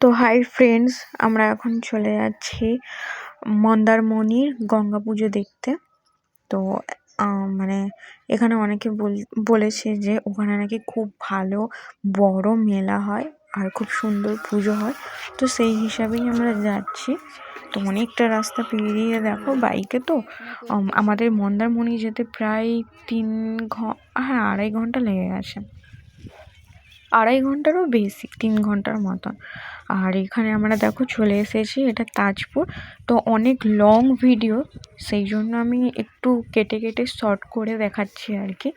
তো hi friends আমরা এখন চলে যাচ্ছি মন্দারমণির গঙ্গা পুজো দেখতে। তো মানে এখানে অনেকে বল- বলেছে যে ওখানে নাকি খুব ভালো বড় মেলা হয় আর খুব সুন্দর পুজো হয়। তো সেই হিসাবেই আমরা যাচ্ছি। তো অনেকটা রাস্তা পেরিয়ে দেখো বাইকে তো। আমাদের মন্দারমণি যেতে প্রায় তিন ঘ হ্যাঁ আড়াই ঘণ্টা লেগে গেছে। আড়াই ঘন্টারও বেশি, তিন ঘণ্টার মতন। আর এখানে আমরা দেখো চলে এসেছি, এটা তাজপুর। তো অনেক লং ভিডিও সেই জন্য আমি একটু কেটে কেটে শর্ট করে দেখাচ্ছি আর কি।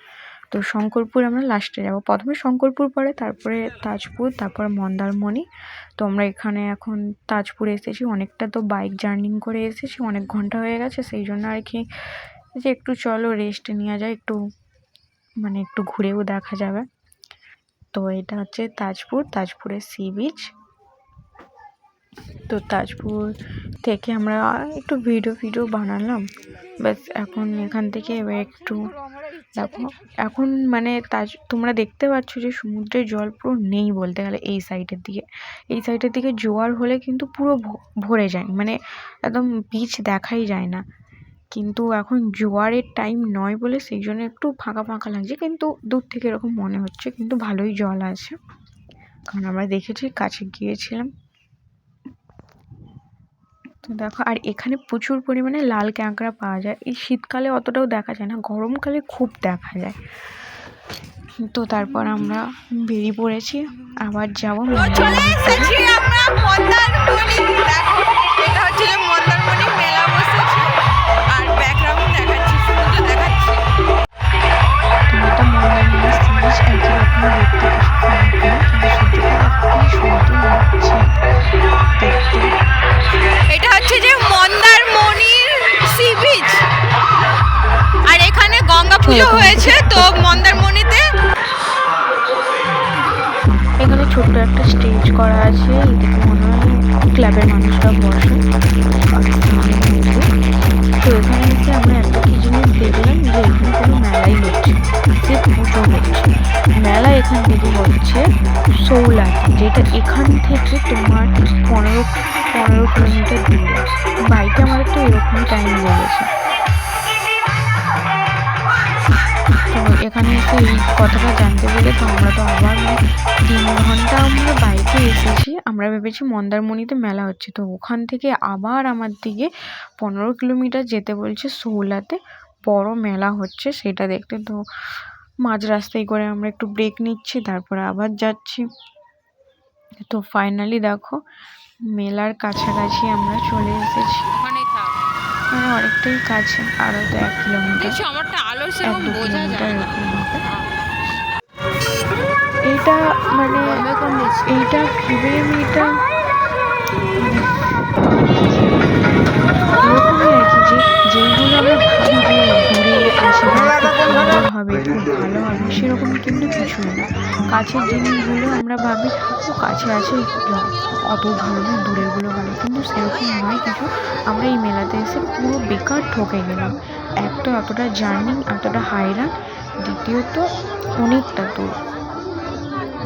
তো শঙ্করপুর আমরা লাস্টে যাব। প্রথমে শঙ্করপুর পরে, তারপরে তাজপুর, তারপর মন্দারমণি। তো আমরা এখানে এখন তাজপুরে এসেছি। অনেকটা তো বাইক জার্নিং করে এসেছি, অনেক ঘণ্টা হয়ে গেছে। সেই জন্য আর কি যে একটু চলো রেস্ট নেওয়া যায়, একটু মানে একটু ঘুরেও দেখা যাবে। তো এটা হচ্ছে তাজপুর, তাজপুরের সি বিচ তো তাজপুর থেকে আমরা একটু ভিডিও ফিডিও বানালাম। ব্যাস, এখন এখান থেকে এবার একটু দেখো। এখন মানে তাজ, তোমরা দেখতে পাচ্ছ যে সমুদ্রের জল পুরো নেই বলতে গেলে এই সাইডের দিকে। এই সাইডের দিকে জোয়ার হলে কিন্তু পুরো ভরে যায়। মানে একদম বিচ দেখাই যায় না। কিন্তু এখন জোয়ারের টাইম নয় বলে সেই জন্য একটু ফাঁকা ফাঁকা লাগছে। কিন্তু দূর থেকে এরকম মনে হচ্ছে। কিন্তু ভালোই জল আছে। কারণ আমরা দেখেছি, কাছে গিয়েছিলাম। তো দেখো আর এখানে প্রচুর পরিমাণে লাল ক্যাঁকড়া পাওয়া যায়। এই শীতকালে অতটাও দেখা যায় না গরমকালে খুব দেখা যায়। তো তারপর আমরা বেরিয়ে পড়েছি আবার যাব চলে এসেছি আমরা পুজো হয়েছে তো মন্দারমণিতে। এখানে ছোট্ট একটা স্টেজ করা আছে, এদিকে মনে হয় ক্লাবের মানুষরা বসে। তো এখানে এসে আমরা কি জিনিস দেখলাম যে এখানে কোনো মেলাই হচ্ছে যে পুজো হচ্ছে মেলা এখান থেকে হচ্ছে যেটা এখান থেকে তোমার পনেরো পনেরো কিলোমিটার দূরে। বাইকে আমার তো এরকমই টাইম লেগেছে। তো এখানে এসে এই কথাটা জানতে পেরে তো আমরা তো আবার মানে তিন ঘণ্টা আমরা বাইকে এসেছি। আমরা ভেবেছি মন্দারমণিতে মেলা হচ্ছে। তো ওখান থেকে আবার আমার দিকে পনেরো কিলোমিটার যেতে বলছে সৌলাতে বড় মেলা হচ্ছে সেটা দেখতে। তো মাঝ রাস্তায় করে আমরা একটু ব্রেক নিচ্ছি তারপরে আবার যাচ্ছি। তো ফাইনালি দেখো মেলার কাছাকাছি আমরা চলে এসেছি। মানে অনেকটাই কাছে আরও তো এক কিলোমিটার। এক সেরকম দু বোঝা কিলোমিটার এরকম হবে এইটা মানে এইটা ভেবে আমি এটা এরকমই যে যেইগুলো আমরা ভাবি হবে খুব ভালো হবে সেরকম কিন্তু কিছুই না। কাছের জিনিসগুলো আমরা ভাবি ও কাছে আছে অত ভালো না দূরেরগুলো ভালো। কিন্তু সেরকম নয় কিছু। আমরা এই মেলাতে এসে পুরো বেকার ঠকে গেলাম। একটা অতটা জার্নি এতটা হাইরান দ্বিতীয়ত অনেকটা দূর।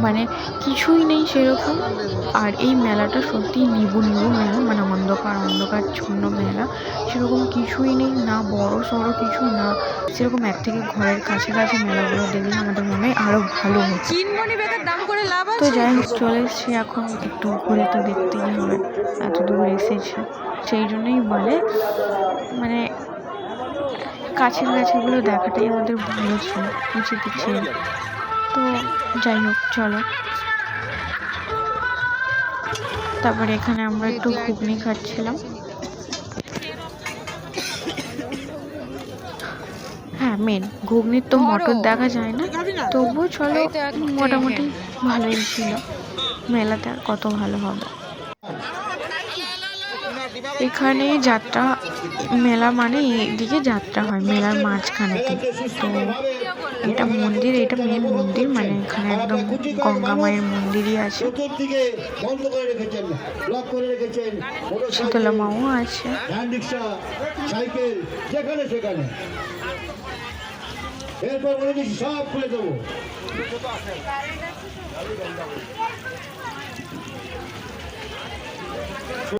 মানে কিছুই নেই সেরকম। আর এই মেলাটা সত্যি নিবু নিবু মেলা মানে অন্ধকার অন্ধকার ছন্ন মেলা। সেরকম কিছুই নেই না বড় সড়ো কিছু না সেরকম এক থেকে ঘরের কাছাকাছি মেলাগুলো দেখলে আমাদের মনে হয় আরও ভালো লাভ তো যাই হোক চলে এসেছি এখন একটু ঘুরে তো দেখতেই হবে এত দূর এসেছি। সেই জন্যই বলে মানে কাছের কাছেগুলো দেখাটাই আমাদের ভালো ছিল উচিত ছিল তো যাই হোক চলো। তারপরে এখানে আমরা একটু ঘুগনি খাচ্ছিলাম। হ্যাঁ মেন ঘুগনির তো মটর দেখা যায় না। তবুও চলো মোটামুটি ভালোই ছিল। মেলাতে আর কত ভালো হবে। এখানে যাত্রা, মেলা মানে এদিকে যাত্রা হয়, মেলার মাঝখানেতে তো। এটা মন্দির, এটা মেন মন্দির মানে এখানে একদম গঙ্গা মায়ের মন্দিরই আছে। শীতলা মাও আছে। সব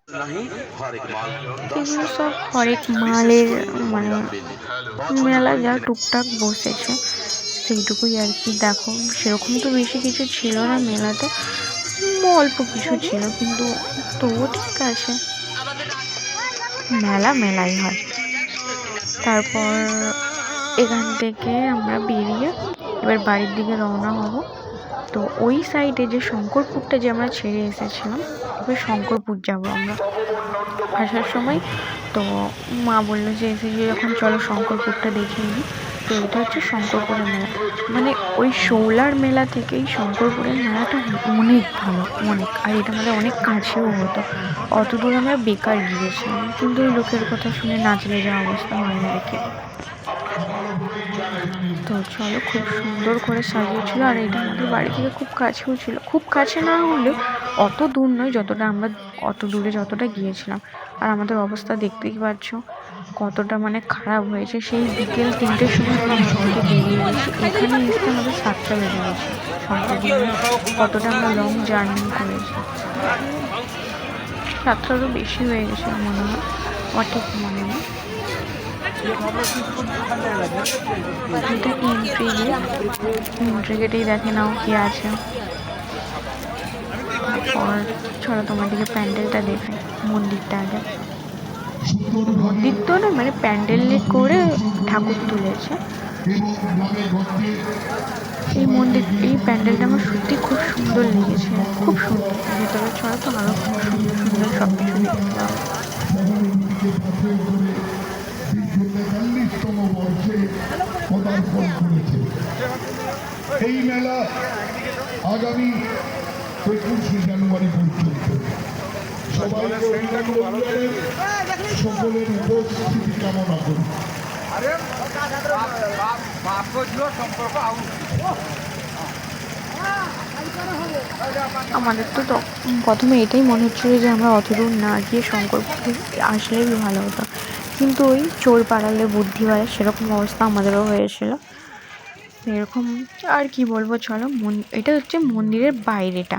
এগুলো সব হরেক মালের মানে মেলা যা টুকটাক বসেছে সেইটুকুই আর কি। দেখো সেরকম তো বেশি কিছু ছিল না মেলাতে অল্প কিছু ছিল কিন্তু তবুও ঠিক আছে। মেলা মেলাই হয়। তারপর এখান থেকে আমরা বেরিয়ে এবার বাড়ির দিকে রওনা হব। তো ওই সাইডে যে শঙ্করপুরটা যে আমরা ছেড়ে এসেছিলাম, এবার শঙ্করপুর যাব আমরা। আসার সময় তো মা বলল যে এসেছি যখন চলো শঙ্করপুরটা দেখে নিই। তো এটা হচ্ছে শঙ্করপুরের মেলা। মানে ওই শোলার মেলা থেকেই শঙ্করপুরের মেলাটা অনেক ভালো, অনেক। আর এটা আমাদের অনেক কাছেও হতো। অত দূর আমরা বেকার গিয়েছিলাম। কিন্তু ওই লোকের কথা শুনে নাচলে যা অবস্থা হয় না দেখে। তো চলো, খুব সুন্দর করে সাজিয়েছিল আর এটা আমাদের বাড়ি থেকে খুব কাছেও ছিল। খুব কাছে না হলেও অত দূর নয় যতটা আমরা অত দূরে যতটা গিয়েছিলাম। আর আমাদের অবস্থা দেখতেই পাচ্ছ, কতটা মানে খারাপ হয়েছে। সেই বিকেল তিনটের সময় আমরা ঘর বেরিয়ে গেছি এখানে এসে আমাদের সাতটা বেজে গেছে। কতটা আমরা লং জার্নি করেছি। সাতটারও বেশি হয়ে গেছে মনে হয়। আমার ঠিক মনে এটা এন্ট্রি গেট এন্ট্রি গেটেই দেখে নাও কি আছে। তারপর চলো তোমাদেরকে প্যান্ডেলটা দেখাই মন্দিরটা আগে। মন্দির তো না মানে প্যান্ডেলে করে ঠাকুর তুলেছে। এই মন্দির, এই প্যান্ডেলটা আমার সত্যি খুব সুন্দর লেগেছে। খুব সুন্দর। ভেতরে ছড়া তো আরও খুব সুন্দর সুন্দর সব কিছু দেখতে পাবো তেতাল্লিশতম বর্ষে পদার্পণ করেছে এই মেলা আগামী একুশে জানুয়ারি পর্যন্ত। সকলের উপস্থিতি কামনা করি। আমাদের তো প্রথমে এটাই মনে হচ্ছিল যে আমরা অতদূর না গিয়ে শঙ্করপুর আসলেই ভালো হতো। কিন্তু ওই চোর পাড়ালে বুদ্ধি বাড়ে সেরকম অবস্থা আমাদেরও হয়েছিল। এরকম আর কি বলব, চলো মন- এটা হচ্ছে মন্দিরের বাইরেটা।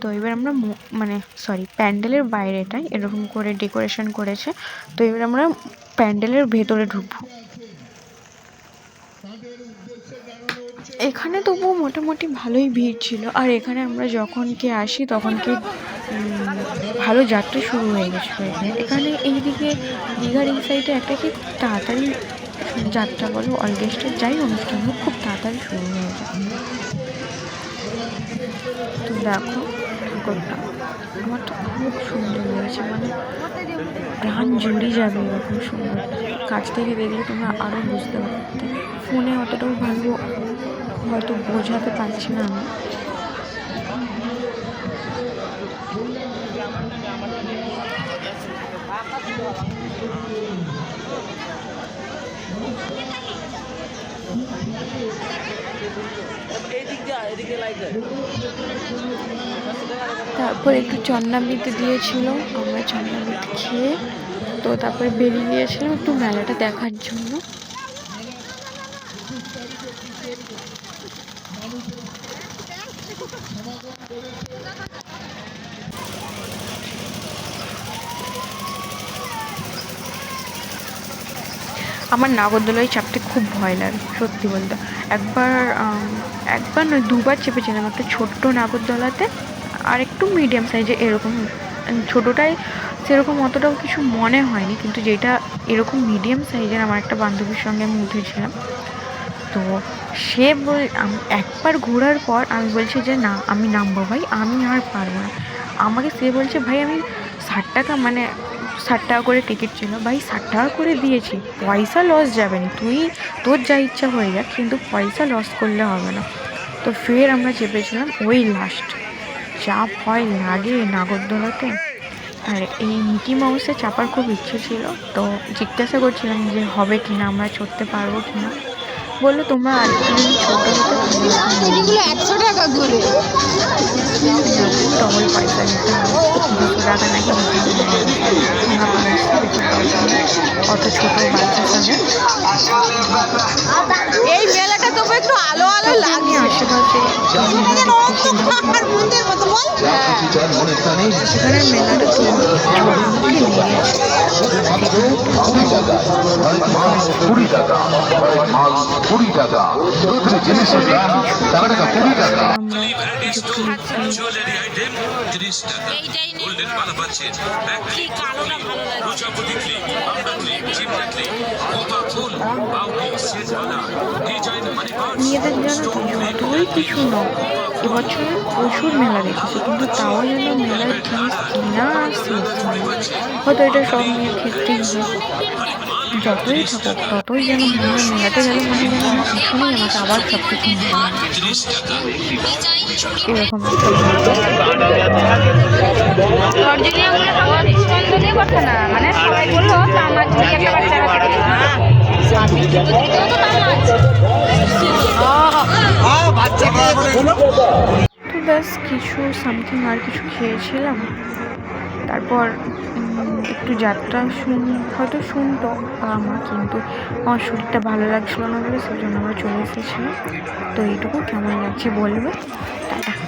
তো এবার আমরা মানে সরি প্যান্ডেলের বাইরেটাই এরকম করে ডেকোরেশন করেছে। তো এবার আমরা প্যান্ডেলের ভেতরে ঢুকবো। এখানে তবুও মোটামুটি ভালোই ভিড় ছিল। আর এখানে আমরা যখন কে আসি, তখন কে ভালো যাত্রা শুরু হয়ে গেছিল। এখানে এখানে এইদিকে দীঘার এই সাইডে একটা কি তাড়াতাড়ি যাত্রা বলো অর্কেস্ট্রার যাই অনুষ্ঠান হোক, খুব তাড়াতাড়ি শুরু হয়ে যায়। তো দেখো, ঠাকুরটা, আমার তো খুব সুন্দর লেগেছে মানে প্রাণ জুড়ে যাবে এরকম সুন্দর। কাছ থেকে দেখলে তোমরা আরও বুঝতে পারতে ফোনে অতটাও ভালো হয়তো বোঝাতে পারছি না আমি। তারপর একটু চন্নামৃত দিয়েছিল, আমরা চন্নামৃত খেয়ে তো তারপরে বেরিয়ে গিয়েছিলাম একটু মেলাটা দেখার জন্য। আমার নাগরদোলায় চাপতে খুব ভয় লাগে, সত্যি বলতে। একবার একবার নয়, দুবার চেপেছিলাম একটা ছোট্ট নাগরদোলাতে, আর একটু মিডিয়াম সাইজে এরকম। ছোটোটাই সেরকম অতটাও কিছু মনে হয়নি, কিন্তু যেটা এরকম মিডিয়াম সাইজের আমার একটা বান্ধবীর সঙ্গে আমি উঠেছিলাম, তো সে বল একবার ঘোরার পর আমি বলছি যে, না, আমি নামবো ভাই, আমি আর পারব না। আমাকে সে বলছে, ভাই, আমি ষাট টাকা মানে ষাট টাকা করে টিকিট ছিল। ভাই, ষাট টাকা করে দিয়েছি। পয়সা লস যাবে না। তুই, তোর যা ইচ্ছা হয়ে যাক, কিন্তু পয়সা লস করলে হবে না। তো ফের আমরা চেপেছিলাম ওই লাস্ট যা ভয় লাগে নাগরদোলাতে। আর এই মিকি মাউসে চাপার খুব ইচ্ছে ছিল। তো জিজ্ঞাসা করছিলাম যে হবে কি না আমরা চড়তে পারব কি না বলল, তোমরা আর একটু ছোটো হতে একশো টাকা ডবল পয়সা নিতে হবে দুশো টাকা নাকি নিতে হবে অত ছোটো বাচ্চা সঙ্গে এই মেলাটা তবু একটু আলো আলো লাগছে আশেপাশে আর মন্দির মতো বল মেলাটা তো কুড়ি টাকা কুড়ি টাকা জিনিসের দাম টাকা টাকা কুড়ি টাকা টাকা গোল্ডেন মালা পাচ্ছেন ব্যাটারি প্রজাপতি ক্লিপ আমরা ক্লিপ চিমটা ক্লিপ কোপা ফুল বাউটি সেট মালা ডিজাইন মানি মেয়েদের জানো তো যতই কিছু নয় এবছর প্রচুর মেলা দেখেছি কিন্তু তাও যেন মেলার জিনিস কিনা আর শেষ হয় হয়তো এটা সব মেয়ের ক্ষেত্রেই হয় যতই থাকুক ততই যেন মনে হয় মেলাতে গেলে মনে হয় যেন আমার পিছনেই আমাকে আবার সব কিছু এরকম কথা না মানে সবাই বলল তো আমার একটা বাচ্চা কাছে ব্যাস, কিছু সামথিং আর কিছু খেয়েছিলাম। তারপর একটু যাত্রা শুন, হয়তো শুনতো মা কিন্তু আমার শরীরটা ভালো লাগছিল না বলে সেই জন্য আমরা চলে এসেছিলাম। তো এইটুকু, কেমন লাগছে বলবে? টাটা।